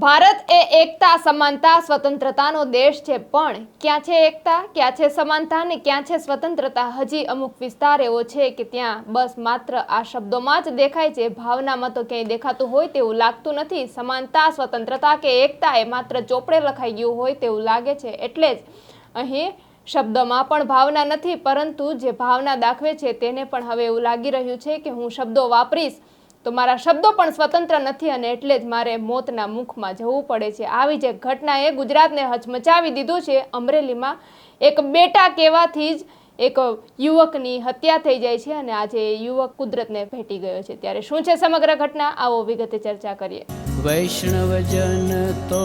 ભારત એ એકતા, સમાનતા, સ્વતંત્રતાનો દેશ છે, પણ ક્યાં છે એકતા, ક્યાં છે સમાનતા ને ક્યાં છે સ્વતંત્રતા? હજી અમુક વિસ્તાર એવો છે કે ત્યાં બસ માત્ર આ શબ્દોમાં જ દેખાય છે. ભાવનામાં તો ક્યાંય દેખાતું હોય તેવું લાગતું નથી. સમાનતા, સ્વતંત્રતા કે એકતા એ માત્ર ચોપડે લખાઈ ગયું હોય તેવું લાગે છે. એટલે જ અહીં શબ્દમાં પણ ભાવના નથી, પરંતુ જે ભાવના દાખવે છે તેને પણ હવે એવું લાગી રહ્યું છે કે હું શબ્દો વાપરીશ. તો મારા શબ્દો પણ સ્વતંત્ર નથી અને એટલે જ મારે મોતના મુખમાં જવું પડે છે. આવી જે ઘટનાએ ગુજરાતને હચમચાવી દીધું છે, અમરેલીમાં એક બેટા કહેવાથી જ એક યુવકની હત્યા થઈ જાય છે અને આજે યુવક કુદરતને ભેટી ગયો છે. ત્યારે શું છે સમગ્ર ઘટના? આવો વિગતે ચર્ચા કરીએ. વૈષ્ણવજન તો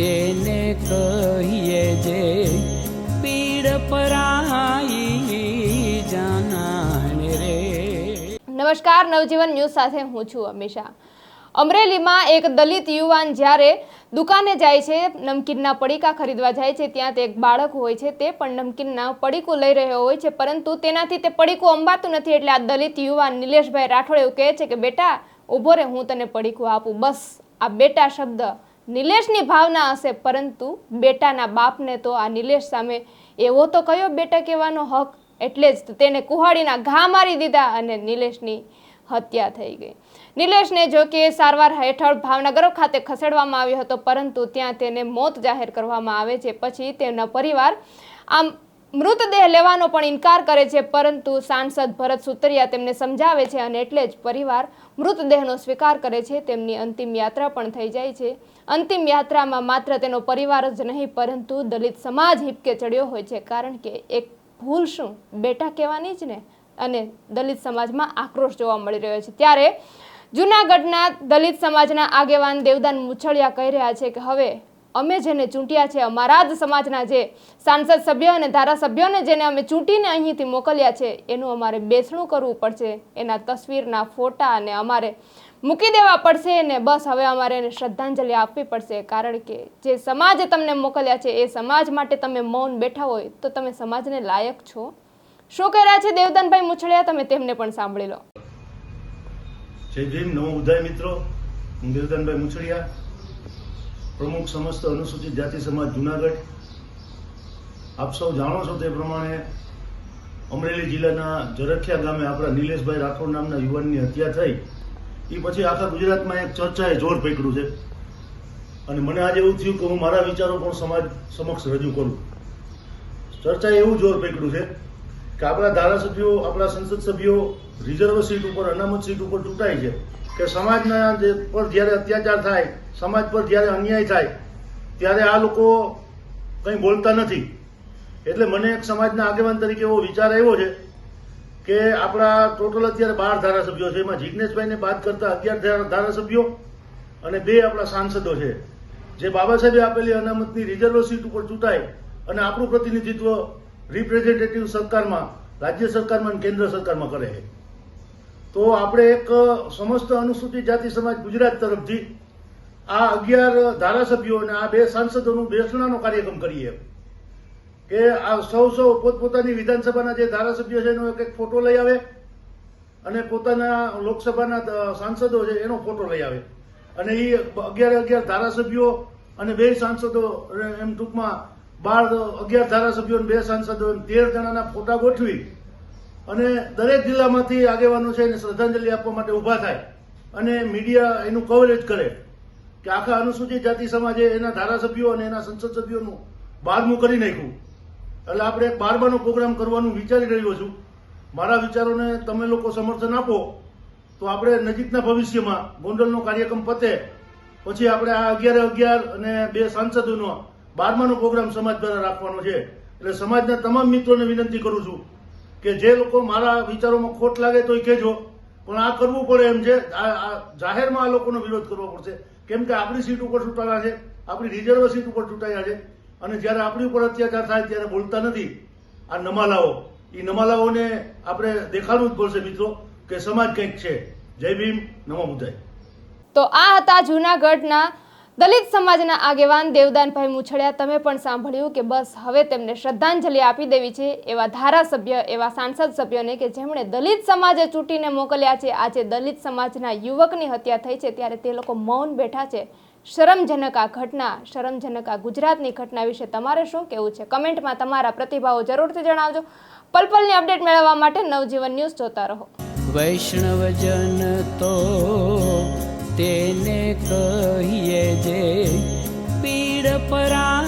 તેને કહીએ જે નમસ્કાર, નવજીવન ન્યૂઝ સાથે હું છું અમીષા. અમરેલીમાં એક દલિત યુવાન જ્યારે દુકાને જાય છે, નમકીનના પડીકા ખરીદવા જાય છે, ત્યાં તે એક બાળક હોય છે, તે પણ નમકીનના પડીકું લઈ રહ્યો હોય છે, પરંતુ તેનાથી તે પડીકું અંબાતું નથી એટલે આ દલિત યુવાન નિલેશભાઈ રાઠોડ એવું કહે છે કે, બેટા, ઊભો રે, હું તને પડીકું આપું. બસ, આ બેટા શબ્દ નિલેશની ભાવના હશે, પરંતુ બેટાના બાપને તો આ નિલેશ સામે એવો તો કયો બેટા કહેવાનો હક? એટલે જ તેને કુહાડીના ઘા મારી દીધા અને નિલેશની હત્યા થઈ ગઈ. નિલેશને જો કે સારવાર હેઠળ ભાવનગર ખાતે ખસેડવામાં આવ્યો હતો, પરંતુ ત્યાં તેને મોત જાહેર કરવામાં આવે છે. પછી તેના પરિવાર આમ મૃતદેહ લેવાનો પણ ઇનકાર કરે છે, પરંતુ સાંસદ ભરત સુતરિયા તેમને સમજાવે છે અને એટલે જ પરિવાર મૃતદેહનો સ્વીકાર કરે છે. તેમની અંતિમ યાત્રા પણ થઈ જાય છે. અંતિમ યાત્રામાં માત્ર તેનો પરિવાર જ નહીં, પરંતુ દલિત સમાજ હિપકે ચડ્યો હોય છે. કારણ કે એક ભૂલ શું બેટા કહેવાની જ ને. અને દલિત સમાજમાં આક્રોશ જોવા મળી રહ્યો છે. ત્યારે જૂનાગઢના દલિત સમાજના આગેવાન દેવદાન મુછળિયા કહી રહ્યા છે કે હવે અમે જેને ચૂંટ્યા છે, અમારા જ સમાજના જે સાંસદ સભ્ય અને ધારાસભ્યોને જેને અમે ચૂંટીને અહીંથી મોકલ્યા છે, એનું અમારે બેસણું કરવું પડશે, એના તસવીરના ફોટા અને અમારે મૂકી દેવા પડશે ને બસ હવે અમારે એને શ્રદ્ધાંજલિ આપવી પડશે. કારણ કે જે સમાજે તમને મોકલ્યા છે, એ સમાજ માટે તમે મૌન બેઠા હોય તો તમે સમાજને લાયક છો. શું કહી રહ્યા છે દેવદાનભાઈ મુછળિયા તમે તેમને પણ સાંભળી લો. જય ભીમ, નમો ઉદય મિત્રો. હું દેવદાનભાઈ મુછડિયા. પ્રમુખ સમસ્ત અનુસૂચિત જાતિ સમાજ જુનાગઢ, આપ સૌ જાણો છો તે પ્રમાણે અમરેલી જિલ્લાના જરખિયા ગામે આપણા નિલેશભાઈ રાઠોડ નામના યુવાનની હત્યા થઈ. એ પછી આખા ગુજરાતમાં એક ચર્ચાએ જોર પકડ્યું છે. અને મને આજે એવું થયું કે હું મારા વિચારો પણ સમાજ સમક્ષ રજૂ કરું. ચર્ચાએ એવું જોર પકડ્યું છે કે આપણા ધારાસભ્યો, આપણા સંસદ સભ્યો રિઝર્વ સીટ ઉપર, અનામત સીટ ઉપર ચૂંટાય છે. કે સમાજના પર જ્યારે અત્યાચાર થાય સમાજ પર જ્યારે અન્યાય થાય, ત્યારે આ લોકો કંઈ બોલતા નથી. એટલે મને એક સમાજના આગેવાન તરીકે એવો વિચાર આવ્યો છે કે આપણા ટોટલ અત્યારે બાર ધારાસભ્યો છે. એમાં જિજ્ઞેશભાઈને બાદ કરતા અગિયાર ધારાસભ્યો અને બે આપણા સાંસદો છે. જે બાબા સાહેબે આપેલી અનામતની રિઝર્વ સીટ ઉપર ચૂંટાય અને આપણું પ્રતિનિધિત્વ રિપ્રેઝેન્ટેટિવ સરકારમાં, રાજ્ય સરકારમાં અને કેન્દ્ર સરકારમાં કરે છે. તો આપણે એક સમસ્ત અનુસૂચિત જાતિ સમાજ ગુજરાત તરફથી આ અગિયાર ધારાસભ્યો અને આ બે સાંસદોનું બેસણાનો કાર્યક્રમ કરીએ. કે આ સૌ સૌ પોતપોતાની વિધાનસભાના જે ધારાસભ્યો છે એનો એક એક ફોટો લઈ આવે અને પોતાના લોકસભાના સાંસદો છે એનો ફોટો લઈ આવે. અને એ અગિયાર અગિયાર ધારાસભ્યો અને બે સાંસદો એમ ટૂંકમાં બાર અગિયાર ધારાસભ્યો અને બે સાંસદો તેર જણાના ફોટા ગોઠવી અને દરેક જિલ્લામાંથી આગેવાનો છે એને શ્રદ્ધાંજલિ આપવા માટે ઊભા થાય અને મીડિયા એનું કવરેજ કરે. કે આખા અનુસૂચિત જાતિ સમાજે એના ધારાસભ્યો અને એના સંસદ સભ્યોનું બારમું કરી નાખ્યું. એટલે આપણે એક બારમાનો પ્રોગ્રામ કરવાનું વિચારી રહ્યો છું. મારા વિચારોને તમે લોકો સમર્થન આપો, તો આપણે નજીકના ભવિષ્યમાં ગોંડલનો કાર્યક્રમ પતે, પછી આપણે આ અગિયારે અગિયાર અને બે સાંસદોનો બારમાનો પ્રોગ્રામ સમાજ દ્વારા રાખવાનો છે. એટલે સમાજના તમામ મિત્રોને વિનંતી કરું છું કે જે લોકો મારા વિચારોમાં ખોટ લાગે તો કહેજો, પણ આ કરવું પડે એમ છે. જાહેરમાં આ લોકોનો વિરોધ કરવો પડશે. કેમ કે આપણી સીટ ઉપર ચૂંટાયા છે, આપણી રિઝર્વ સીટ ઉપર ચૂંટાયા છે. અને જ્યારે આપણી ઉપર અત્યાચાર થાય ત્યારે બોલતા નથી આ નમાલાઓ. એ નમાલાઓને આપણે દેખાડવું જ પડશે મિત્રો કે સમાજ કંઈક છે. જય ભીમ, નમો બુધાય તો આ હતા જૂનાગઢના દલિત સમાજના આગેવાન દેવદાનભાઈ મુછડિયા, તમે પણ સાંભળ્યું કે બસ હવે તેમને શ્રદ્ધાંજલિ આપી દેવી છે એવા ધારાસભ્ય, એવા સાંસદ સભ્યોને કે જેમણે દલિત સમાજે ચૂંટીને મોકલ્યા છે. આજે દલિત સમાજના યુવકની હત્યા થઈ છે ત્યારે તે લોકો મૌન બેઠા છે. શરમજનક આ ઘટના, શરમજનક આ ગુજરાતની ઘટના વિશે તમારે શું કહેવું છે? કમેન્ટમાં તમારા પ્રતિભાવો જરૂરથી જણાવજો. પલપલની અપડેટ મેળવવા માટે નવજીવન ન્યૂઝ જોતા રહો. વૈષ્ણવજન તો તેને કહીએ જે પીડ પરા